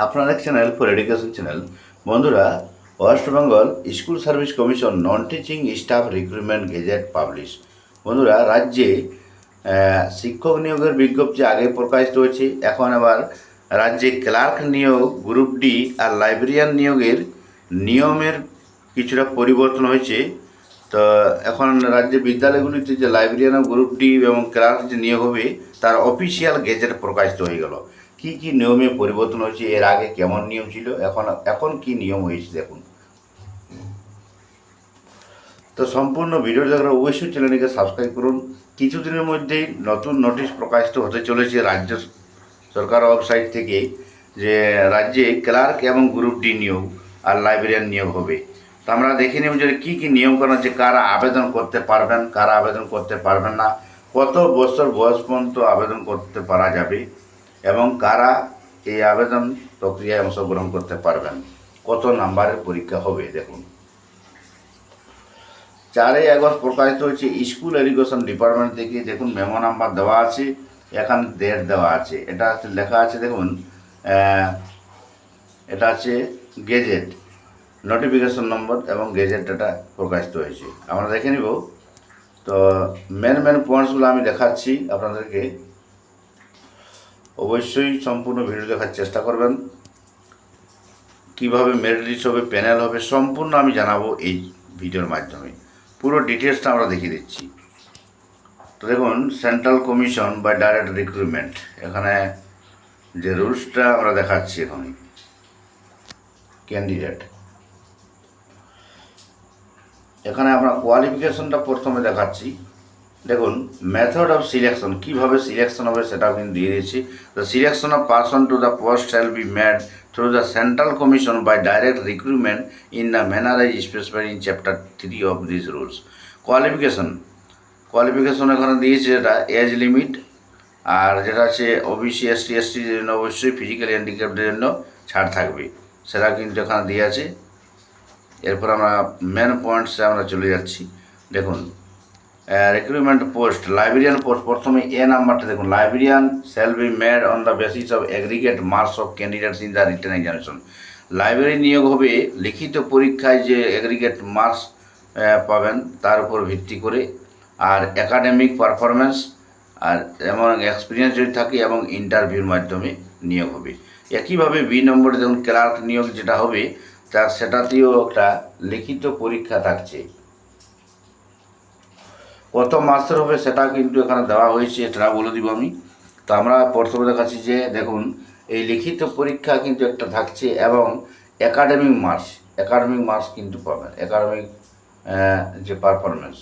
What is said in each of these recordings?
আপনার এক channel for education channel বন্ধুরা West Bengal school service commission non teaching staff recruitment gazette publish বন্ধুরা, রাজ্যে শিক্ষক নিয়োগের বিজ্ঞপ্তি আগে প্রকাশিত হয়েছে। এখন আবার রাজ্যে ক্লার্ক নিয়োগ গ্রুপ ডি আর লাইব্রেরিয়ান নিয়োগের নিয়মের কিছুটা পরিবর্তন হয়েছে। তো এখন রাজ্যে বিদ্যালয়গুলিতে যে লাইব্রেরিয়ান গ্রুপ ডি এবং ক্লার্ক যে নিয়োগ হবে, তার অফিসিয়াল গেজেট প্রকাশিত হয়ে গেল। কি কি নিয়মে পরিবর্তন হয়েছে, এর আগে কেমন নিয়ম ছিল, এখন এখন কি নিয়ম হয়েছে দেখুন। তো সম্পূর্ণ ভিডিও দেখার অবশ্যই চ্যানেলটিকে সাবস্ক্রাইব করুন। কিছুদিনের মধ্যেই নতুন নোটিশ প্রকাশিত হতে চলেছে রাজ্য সরকার ওয়েবসাইট থেকে যে রাজ্যে ক্লার্ক এবং গ্রুপ ডি নিয়োগ আর লাইব্রেরিয়ান নিয়োগ হবে। তো আমরা দেখে নেব যে কী কী নিয়মকানুন আছে কারা আবেদন করতে পারবেন, কারা আবেদন করতে পারবেন না, কত বছর বয়স পর্যন্ত আবেদন করতে পারা যাবে এবং কারা এই আবেদন প্রক্রিয়ায় অংশগ্রহণ করতে পারবেন? কত নাম্বারের পরীক্ষা হবে? দেখুন। চারই আগস্ট প্রকাশিত হয়েছে স্কুল এডুকেশন ডিপার্টমেন্ট থেকে। দেখুন, মেমো নাম্বার দেওয়া আছে, এখানে ডেট দেওয়া আছে। এটা লেখা আছে, দেখুন এটা আছে গেজেট, নোটিফিকেশন নম্বর এবং গেজেট এটা প্রকাশিত হয়েছে। আমরা দেখে নিব। তো মেন মেন পয়েন্টসগুলো আমি দেখাচ্ছি আপনাদেরকে। অবশ্যই সম্পূর্ণ ভিডিও দেখার চেষ্টা করবেন। কীভাবে মেরিট লিস্ট হবে, প্যানেল হবে, সম্পূর্ণ আমি জানাব এই ভিডিওর মাধ্যমে। পুরো ডিটেলসটা আমরা দেখিয়ে দিচ্ছি। তো দেখুন সেন্ট্রাল কমিশন বা ডাইরেক্ট রিক্রুটমেন্ট এখানে যে রুলসটা আমরা দেখাচ্ছি এখন ক্যান্ডিডেট এখানে আমরা কোয়ালিফিকেশনটা প্রথমে দেখাচ্ছি। দেখুন মেথড অফ সিলেকশন কীভাবে সিলেকশন হবে সেটাও কিন্তু দিয়ে দিয়েছি। The selection of person to the post shall be made through the central commission by direct recruitment in the manner is specified in chapter three of this rules qualification qualification এখানে দিয়েছে যেটা age limit আর যেটা আছে OBC ST এসটির জন্য অবশ্যই physical হ্যান্ডিক্যাপদের জন্য ছাড় থাকবে। সেটা কিন্তু এখানে দিয়ে আছে। এরপর আমরা মেন পয়েন্টসে আমরা চলে যাচ্ছি। দেখুন রিক্রুটমেন্ট পোস্ট লাইব্রেরিয়ান পোস্ট প্রথমে এ নাম্বারটা দেখুন librarian shall be made on the basis of aggregate marks of candidates in the written examination library নিয়োগ হবে লিখিত পরীক্ষায় যে এগ্রিগেট মার্কস পাবেন, তার উপর ভিত্তি করে। আর একাডেমিক পারফরমেন্স আর এমন এক্সপিরিয়েন্স যদি থাকে এবং ইন্টারভিউর মাধ্যমে নিয়োগ হবে। একইভাবে বি নম্বরে দেখুন ক্লার্ক নিয়োগ যেটা হবে, তার সেটাতেও একটা লিখিত পরীক্ষা থাকছে। কত মাসের হবে সেটা কিন্তু এখানে দেওয়া হয়েছে এটা বলে দিব আমি। তো আমরা প্রথমে দেখাচ্ছি যে, দেখুন, এই লিখিত পরীক্ষা কিন্তু একটা থাকছে এবং একাডেমিক মার্কস একাডেমিক মার্কস কিন্তু পাবেন একাডেমিক যে পারফরমেন্স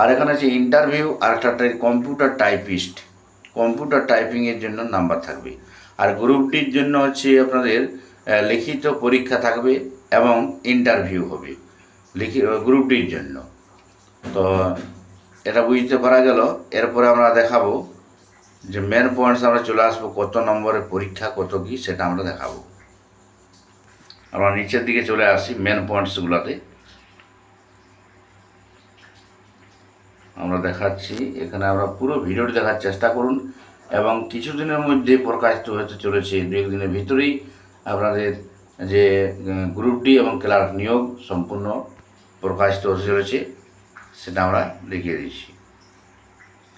আর এখানে আছে ইন্টারভিউ আর একটা কম্পিউটার টাইপিস্ট কম্পিউটার টাইপিংয়ের জন্য নাম্বার থাকবে। আর গ্রুপ ডির জন্য হচ্ছে আপনাদের লিখিত পরীক্ষা থাকবে এবং ইন্টারভিউ হবে। লিখি গ্রুপ ডির জন্য। তো এটা বুঝতে পারা গেল। এরপরে আমরা দেখাবো যে মেন পয়েন্টস আমরা চলে আসব, কত নম্বরের পরীক্ষা, কত কী, সেটা আমরা দেখাবো। আমরা নিচের দিকে চলে আসি মেন পয়েন্টসগুলোতে আমরা দেখাচ্ছি, এখানে আমরা পুরো ভিডিওটি দেখার চেষ্টা করুন এবং কিছুদিনের মধ্যে প্রকাশিত হতে চলেছে, দু একদিনের ভিতরেই। আপনাদের যে গ্রুপ ডি এবং ক্লার্ক নিয়োগ সম্পূর্ণ প্রকাশিত হতে চলেছে সেটা আমরা দেখিয়ে দিচ্ছি।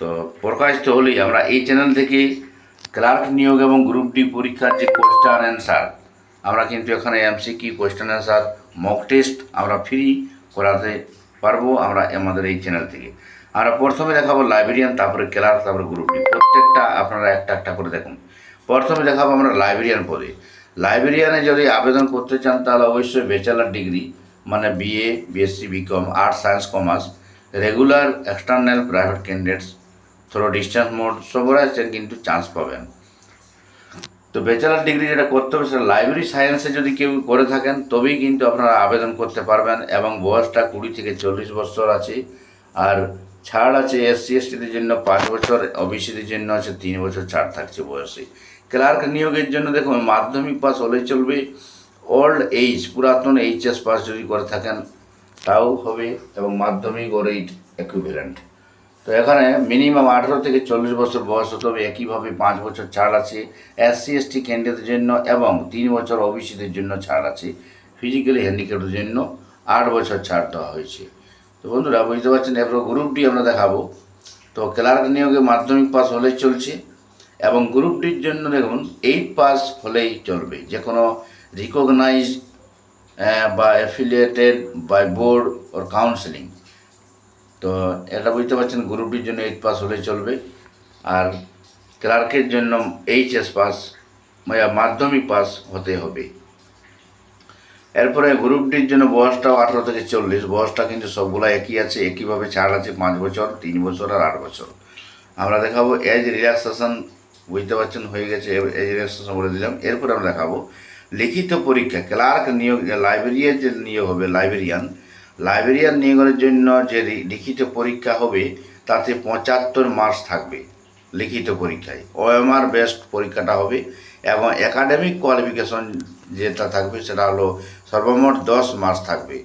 তো প্রকাশিত হলেই আমরা এই চ্যানেল থেকে ক্লার্ক নিয়োগ এবং গ্রুপ ডি পরীক্ষার যে কোয়েশ্চান অ্যান্সার আমরা কিন্তু এখানে MCQ question answer mock test আমরা ফ্রি করাতে পারব আমরা আমাদের এই চ্যানেল থেকে। আমরা প্রথমে দেখাবো লাইব্রেরিয়ান তারপরে ক্লার্ক তারপরে গ্রুপ ডি প্রত্যেকটা আপনারা একটা একটা করে দেখুন। প্রথমে দেখাবো আমরা লাইব্রেরিয়ান পদে। লাইব্রেরিয়ানে যদি আবেদন করতে চান তাহলে অবশ্যই ব্যাচেলার ডিগ্রি মানে BA BSc BCom arts science commerce regular external private candidates through distance mode সবাই কিন্তু চান্স পাবেন। তো ব্যাচেলার ডিগ্রি যেটা করতে হবে সেটা লাইব্রেরি সায়েন্সে যদি কেউ করে থাকেন, তবেই কিন্তু আপনারা আবেদন করতে পারবেন এবং বয়সটা কুড়ি থেকে চল্লিশ বছর আছে। আর ছাড় আছে এসসি এসটিদের জন্য পাঁচ বছর ওবিসিদের জন্য আছে তিন বছর ছাড় থাকছে বয়সে। ক্লার্ক নিয়োগের জন্য দেখুন, মাধ্যমিক পাস হলেই চলবে। ওল্ড এইজ পুরাতন এইচএস পাস যদি করে থাকেন, তাও হবে এবং মাধ্যমিক ওর এইট একুইভ্যালেন্ট তো এখানে মিনিমাম আঠেরো থেকে চল্লিশ বছর বয়স হতে হবে, একইভাবে পাঁচ বছর ছাড় আছে এসসি এসটি ক্যান্ডিডেটের জন্য এবং তিন বছর ওবিসিদের জন্য ছাড় আছে ফিজিক্যালি হ্যান্ডিক্যাপের জন্য আট বছর ছাড় দেওয়া হয়েছে। তো বন্ধুরা, বুঝতে পারছেন? এরপর গ্রুপ ডি আমরা দেখাবো। তো ক্লার্ক নিয়োগে মাধ্যমিক পাস হলেই চলছে এবং গ্রুপ ডির জন্য দেখুন এইট পাস হলেই চলবে। যে কোনো রিকগনাইজ বা affiliated by board or counselling তো এটা বুঝতে পারছেন গ্রুপ ডির জন্য এইট পাস হলেই চলবে। আর ক্লার্কের জন্য এইচএস পাস মানে মাধ্যমিক পাস হতে হবে। এরপরে গ্রুপ ডির জন্য বয়সটাও আঠারো থেকে চল্লিশ। বয়সটা কিন্তু সবগুলো একই আছে একইভাবে ছাড় আছে, পাঁচ বছর, তিন বছর আর আট বছর। আমরা দেখাবো এজ রিল্যাক্সেশন বুঝতে পারছেন, হয়ে গেছে এজ রিল্যাক্সেশন বলে দিলাম। এরপরে আমরা দেখাবো লিখিত পরীক্ষা, ক্লার্ক নিয়োগ লাইব্রেরিয়ান যে নিয়োগ হবে, লাইব্রেরিয়ান লাইব্রেরিয়ান নিয়োগের জন্য যে লিখিত পরীক্ষা হবে, তাতে পঁচাত্তর মার্কস থাকবে লিখিত পরীক্ষায়। ওএমআর বেস্ট পরীক্ষাটা হবে এবং একাডেমিক কোয়ালিফিকেশন যেটা থাকবে, সেটা হলো সর্বমোট দশ মার্কস থাকবে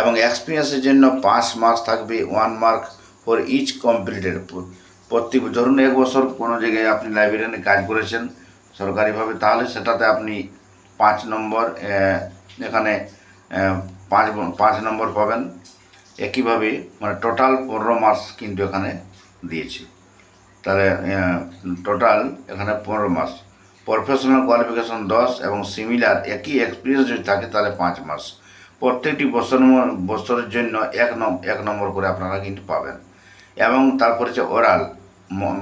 এবং এক্সপিরিয়েন্সের জন্য পাঁচ মার্কস থাকবে, one mark for each completed প্রতি ধরুন এক বছর কোনো জায়গায় আপনি লাইব্রেরিয়ানে কাজ করেছেন সরকারিভাবে, তাহলে সেটাতে আপনি পাঁচ নম্বর এখানে পাঁচ পাঁচ নম্বর পাবেন। একইভাবে মানে টোটাল পনেরো মাস কিন্তু এখানে দিয়েছে। তাহলে টোটাল এখানে পনেরো মাস প্রফেশনাল কোয়ালিফিকেশন দশ এবং সিমিলার একই এক্সপিরিয়েন্স যদি থাকে, তাহলে পাঁচ মাস প্রত্যেকটি বছর বছরের জন্য এক এক নম্বর করে আপনারা কিন্তু পাবেন। এবং তারপরে হচ্ছে ওরাল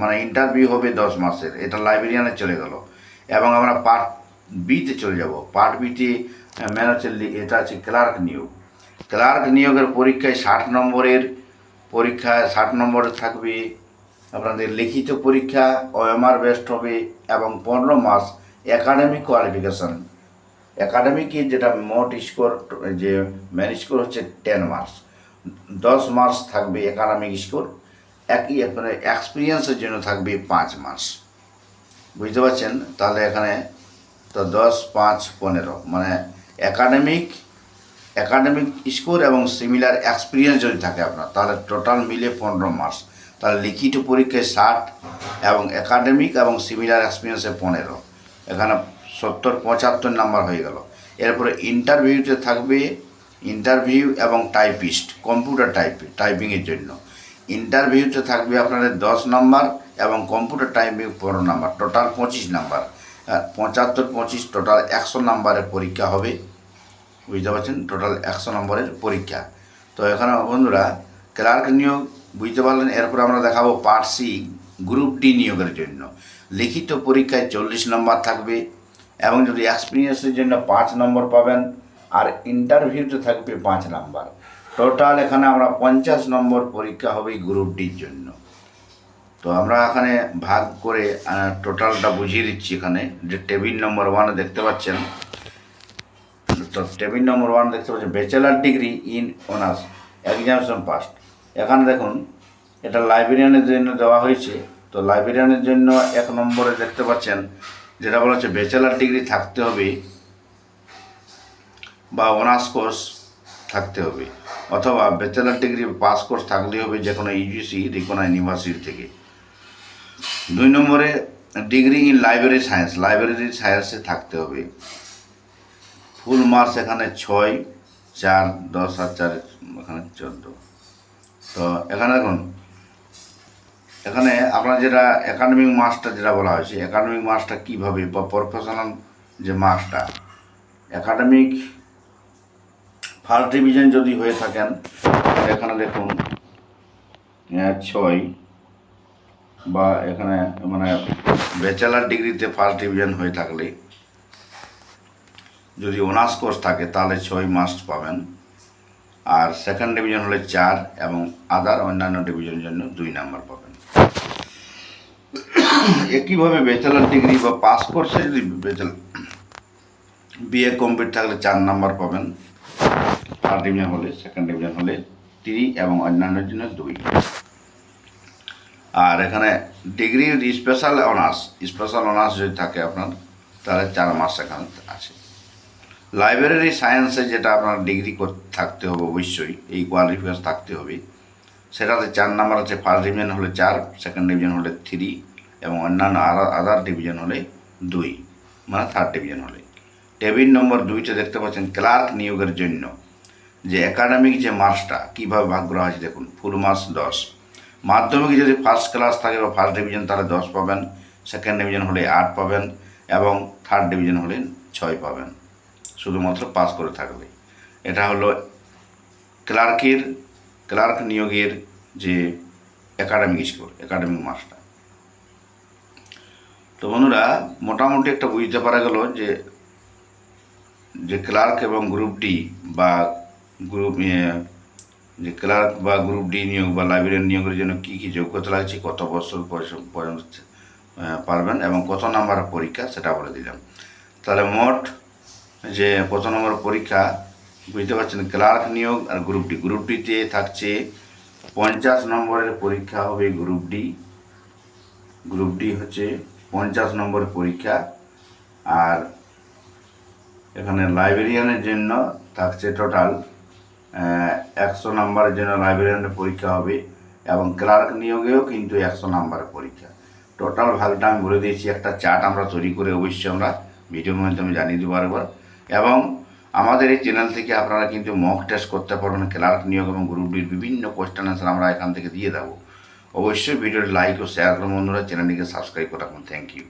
মানে ইন্টারভিউ হবে দশ মাসের এটা লাইব্রেরিয়ানে চলে গেল। এবং আমরা পার্ট বিতে চলে যাব। পার্ট বিতে মেন হচ্ছে এটা আছে ক্লার্ক নিয়োগ। ক্লার্ক নিয়োগের পরীক্ষায় ষাট নম্বরের পরীক্ষায় ষাট নম্বরে থাকবে আপনাদের লিখিত পরীক্ষা, ওএমআর বেস্ট হবে এবং পনেরো মাস একাডেমিক কোয়ালিফিকেশন। একাডেমিকে যেটা মোট স্কোর, যে মেন স্কোর হচ্ছে টেন মার্কস। দশ মার্কস থাকবে একাডেমিক স্কোর, একই মানে এক্সপিরিয়েন্সের জন্য থাকবে পাঁচ মাস বুঝতে পারছেন? তাহলে এখানে তো দশ, পাঁচ, পনেরো। মানে একাডেমিক একাডেমিক স্কোর এবং সিমিলার এক্সপিরিয়েন্স যদি থাকে আপনার, তাহলে টোটাল মিলে পনেরো মাস তাহলে লিখিত পরীক্ষায় ষাট এবং একাডেমিক এবং সিমিলার এক্সপিরিয়েন্সে পনেরো। এখানে সত্তর, পঁচাত্তর নাম্বার হয়ে গেল। এরপরে ইন্টারভিউতে থাকবে ইন্টারভিউ এবং টাইপিস্ট কম্পিউটার টাইপ টাইপিংয়ের জন্য। ইন্টারভিউতে থাকবে আপনাদের দশ নাম্বার এবং কম্পিউটার টাইপিং পনেরো নাম্বার টোটাল পঁচিশ নাম্বার পঁচাত্তর, পঁচিশ টোটাল একশো নাম্বারের পরীক্ষা হবে। বুঝতে পারছেন? টোটাল একশো নম্বরের পরীক্ষা। তো এখানে বন্ধুরা ক্লার্ক নিয়োগ, বুঝতে পারলেন? এরপর আমরা দেখাবো পার্ট সি গ্রুপ ডি নিয়োগের জন্য। লিখিত পরীক্ষায় চল্লিশ নম্বর থাকবে এবং যদি এক্সপিরিয়েন্সের জন্য পাঁচ নম্বর পাবেন, আর ইন্টারভিউতে থাকবে পাঁচ নাম্বার টোটাল এখানে আমরা পঞ্চাশ নম্বর পরীক্ষা হবে গ্রুপ ডির জন্য। তো আমরা এখানে ভাগ করে টোটালটা বুঝিয়ে দিচ্ছি এখানে, যে টেবিল নম্বর ওয়ানে দেখতে পাচ্ছেন। তো টেবিল নম্বর ওয়ান দেখতে পাচ্ছেন bachelor degree in honours examination pass এখানে দেখুন, এটা লাইব্রেরিয়ানের জন্য দেওয়া হয়েছে। তো লাইব্রেরিয়ানের জন্য এক নম্বরে দেখতে পাচ্ছেন, যেটা বলা হচ্ছে ব্যাচেলার ডিগ্রি থাকতে হবে, বা অনার্স কোর্স থাকতে হবে, অথবা ব্যাচেলার ডিগ্রি পাস কোর্স থাকলেই হবে যে কোনো ইউজিসি রিকোনা ইউনিভার্সিটি থেকে। দুই নম্বরে degree in library science. Library সায়েন্সে থাকতে হবে। ফুল মার্কস এখানে ছয়, চার, দশ আর চার এখানে চোদ্দ। তো এখানে দেখুন, এখানে আপনার যেটা একাডেমিক মার্কসটা যেটা বলা হয়েছে একাডেমিক মার্কসটা কীভাবে বা প্রফেশনাল যে মার্কসটা একাডেমিক ফার্স্ট ডিভিশন যদি হয়ে থাকেন, এখানে দেখুন ছয়। বা এখানে মানে ব্যাচেলার ডিগ্রিতে ফার্স্ট ডিভিশন হয়ে থাকলে যদি অনার্স কোর্স থাকে, তাহলে ছয় মাস পাবেন। আর সেকেন্ড ডিভিশন হলে চার এবং আদার অন্যান্য ডিভিশনের জন্য দুই নাম্বার পাবেন। একইভাবে ব্যাচেলার ডিগ্রি বা পাস কোর্সে যদি বিএ কমপ্লিট থাকলে চার নাম্বার পাবেন। ফার্স্ট ডিভিশন হলে সেকেন্ড ডিভিশন হলে থ্রি এবং অন্যান্যের জন্য দুই। আর এখানে ডিগ্রি যদি স্পেশাল অনার্স স্পেশাল অনার্স যদি থাকে আপনার, তাহলে চার মাস এখানে আছে। লাইব্রেরি সায়েন্সে যেটা আপনার ডিগ্রি থাকতে হবে অবশ্যই, এই কোয়ালিফিকেশন থাকতে হবে। সেটাতে চার নাম্বার আছে ফার্স্ট ডিভিশন হলে চার সেকেন্ড ডিভিশন হলে থ্রি এবং অন্যান্য আদার ডিভিশন হলে দুই মানে থার্ড ডিভিশন হলে। টেবিল নম্বর দুইটা দেখতে পাচ্ছেন ক্লার্ক নিয়োগের জন্য। যে একাডেমিক যে মার্কসটা কীভাবে ভাগ করা হয়েছে দেখুন, ফুল মার্কস দশ। মাধ্যমিক যদি ফার্স্ট ক্লাস থাকে বা ফার্স্ট ডিভিশন তাহলে দশ পাবেন। সেকেন্ড ডিভিশন হলে আট পাবেন এবং থার্ড ডিভিশন হলে ছয় পাবেন। শুধুমাত্র পাস করে থাকবে। এটা হলো ক্লার্কের, ক্লার্ক নিয়োগের যে একাডেমিক স্কোর একাডেমিক মার্কসটা তো বন্ধুরা, মোটামুটি একটা বুঝতে পারা গেল যে যে ক্লার্ক এবং গ্রুপ ডি বা গ্রুপ যে ক্লার্ক বা গ্রুপ ডি নিয়োগ বা লাইব্রেরিয়ান নিয়োগের জন্য কী কী যোগ্যতা লাগছে, কত বছর পর্যন্ত পারবেন এবং কত নাম্বার পরীক্ষা সেটা বলে দিলাম। তাহলে মোট যে কত নম্বর পরীক্ষা, বুঝতে পারছেন, ক্লার্ক নিয়োগ আর গ্রুপ ডি। গ্রুপ ডিতে থাকছে পঞ্চাশ নম্বরের পরীক্ষা হবে গ্রুপ ডি। গ্রুপ ডি হচ্ছে পঞ্চাশ নম্বরের পরীক্ষা আর এখানে লাইব্রেরিয়ানের জন্য থাকছে টোটাল একশো নাম্বারের জন্য লাইব্রেরিয়ানের পরীক্ষা হবে এবং ক্লার্ক নিয়োগেও কিন্তু একশো নাম্বারের পরীক্ষা। টোটাল ভাগটা আমি বলে দিয়েছি, একটা চার্ট আমরা তৈরি করে অবশ্যই আমরা ভিডিওর মাধ্যমে জানিয়ে দেবো আরেকবার। এবং আমাদের এই চ্যানেল থেকে আপনারা কিন্তু মক টেস্ট করতে পারবেন ক্লার্ক নিয়োগ এবং গ্রুপ ডির বিভিন্ন কোয়েশ্চেন আনসার আমরা এখান থেকে দিয়ে দেবো। অবশ্যই ভিডিওটি লাইক ও শেয়ার করুন বন্ধুরা চ্যানেলটিকে সাবস্ক্রাইব করে রাখুন। Thank you